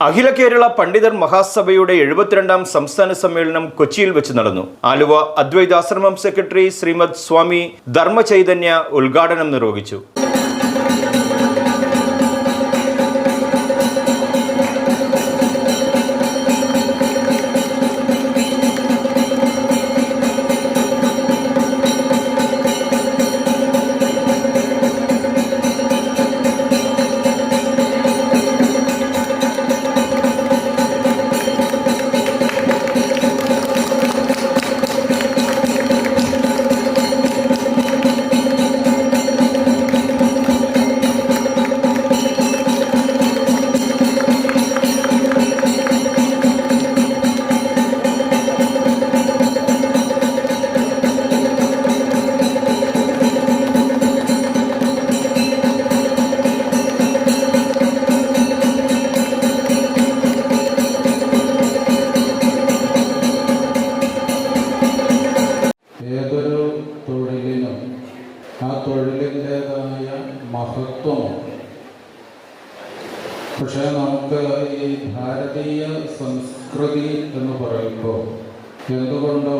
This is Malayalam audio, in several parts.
അഖില കേരള പണ്ഡിതർ മഹാസഭയുടെ എഴുപത്തിരണ്ടാം സംസ്ഥാന സമ്മേളനം കൊച്ചിയിൽ വെച്ച് നടന്നു. ആലുവ അദ്വൈതാശ്രമം സെക്രട്ടറി ശ്രീമദ് സ്വാമി ധർമ്മചൈതന്യ ഉദ്ഘാടനം നിർവഹിച്ചു. തൊഴിലിന്റെതായ മഹത്വമുണ്ട്. പക്ഷേ നമുക്ക് ഈ ഭാരതീയ സംസ്കൃതി എന്ന് പറയുമ്പോൾ എന്തുകൊണ്ടോ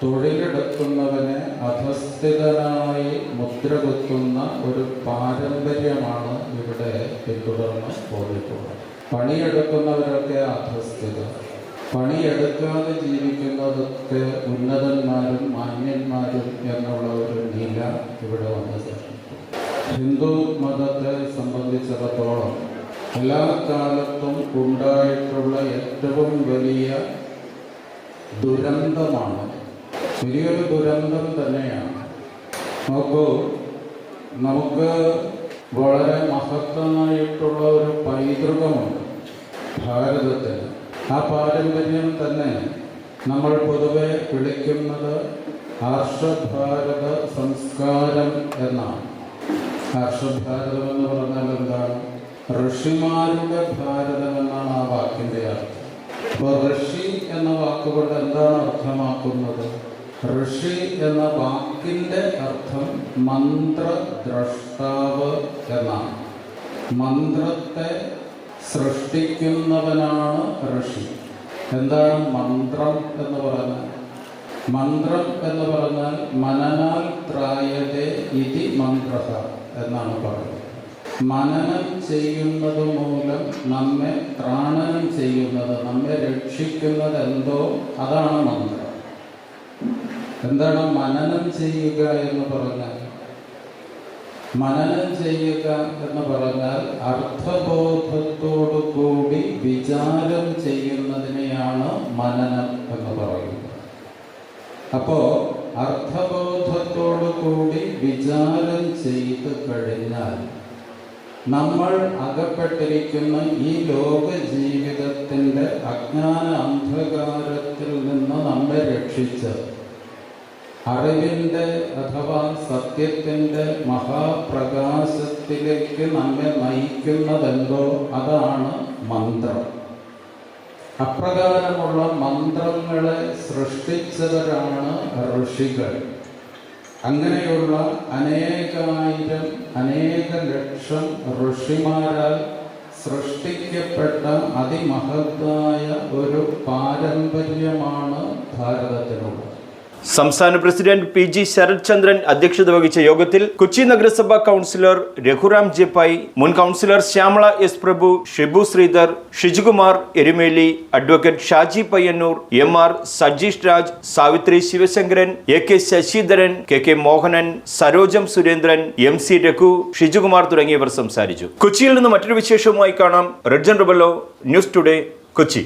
തൊഴിലെടുക്കുന്നവനെ അധസ്ഥിതനായി മുദ്ര കുത്തുന്ന ഒരു പാരമ്പര്യമാണ് ഇവിടെ പിന്തുടർന്ന് പോയിട്ടുള്ളത്. പണിയെടുക്കുന്നവരൊക്കെ അധസ്ഥിതർ. പണിയെടുക്കാതെ ജീവിക്കുന്നതൊക്കെ ഉന്നതന്മാരും മാന്യന്മാരും എന്നുള്ള ഒരു നില ഇവിടെ വന്നത്. ഹിന്ദു മതത്തെ സംബന്ധിച്ചിടത്തോളം എല്ലാ കാലത്തും ഉണ്ടായിട്ടുള്ള ഏറ്റവും വലിയ ദുരന്തമാണ്. വലിയൊരു ദുരന്തം തന്നെയാണ്. നോക്കൂ നമുക്ക് വളരെ മഹത്തമായിട്ടുള്ള ഒരു പൈതൃകമുണ്ട്. ഭാരതത്തിൽ ആ പാരമ്പര്യം തന്നെ നമ്മൾ പൊതുവെ വിളിക്കുന്നത് ഹർഷഭാരത സംസ്കാരം എന്നാണ്. ഹർഷഭാരതം എന്ന് പറഞ്ഞാൽ എന്താണ്? ഋഷിമാരുടെ ഭാരതം എന്നാണ് ആ വാക്കിന്റെ അർത്ഥം. അപ്പോൾ ഋഷി എന്ന വാക്കുകൊണ്ട് എന്താണ് അർത്ഥമാക്കുന്നത്? ഋഷി എന്ന വാക്കിന്റെ അർത്ഥം മന്ത്രദ്രഷ്ടാവ് എന്നാണ്. മന്ത്രത്തെ സൃഷ്ടിക്കുന്നവനാണ് ഋഷി. എന്താണ് മന്ത്രം എന്ന് പറഞ്ഞാൽ? മന്ത്രം എന്ന് പറഞ്ഞാൽ മനനാൽ ത്രായതേ ഇതി മന്ത്ര എന്നാണ് പറയുന്നത്. മനനം ചെയ്യുന്നത് മൂലം നമ്മെ ത്രാണനം ചെയ്യുന്നത് നമ്മെ രക്ഷിക്കുന്നത് എന്തോ അതാണ് മന്ത്രം. എന്താണ് മനനം ചെയ്യുക എന്ന് പറഞ്ഞാൽ? മനനം ചെയ്യുക എന്ന് പറഞ്ഞാൽ അർത്ഥബോധത്തോടു കൂടി വിചാരം ചെയ്യുന്നതിനെയാണ് മനനം എന്ന് പറയുന്നത്. അപ്പോ അർത്ഥബോധത്തോടു കൂടി വിചാരം ചെയ്തു കഴിഞ്ഞാൽ നമ്മൾ അകപ്പെട്ടിരിക്കുന്ന ഈ ലോക ജീവിതത്തിന്റെ അജ്ഞാന അന്ധകാരത്തിൽ നിന്ന് നമ്മെ രക്ഷിച്ച് അറിവിന്റെ അഥവാ സത്യത്തിന്റെ മഹാപ്രകാശത്തിലേക്ക് നമ്മെ നയിക്കുന്നതെന്തോ അതാണ് മന്ത്രം. അപ്രകാരമുള്ള മന്ത്രങ്ങളെ സൃഷ്ടിച്ചവരാണ് ഋഷികൾ. അങ്ങനെയുള്ള അനേകായിരം അനേക ലക്ഷം ഋഷിമാരാൽ സൃഷ്ടിക്കപ്പെട്ട അതിമഹത്തായ ഒരു പാരമ്പര്യമാണ് ഭാരതത്തിനുള്ളത് സംസ്ഥാന president P G Sarath Chandran അധ്യക്ഷത വഹിച്ച യോഗത്തിൽ കൊച്ചി നഗരസഭാ കൗൺസിലർ രഘുറാം ജെപ്പായി മുൻ councillor Shyamala S Prabhu Shibu Sreedhar Shijukumar Erumeli advocate Shaji Payyannur M R Sajeesh Raj Savithri Sivasankaran A K Sasidharan K K Mohanan Sarojam Surendran M C Raghu Shijukumar തുടങ്ങിയവർ സംസാരിച്ചു. കൊച്ചിയിൽ നിന്ന് മറ്റൊരു വിശേഷവുമായി കാണാം. റെഡ് റെഡ്ജൻ റബലോ ന്യൂസ് ടുഡേ കൊച്ചി.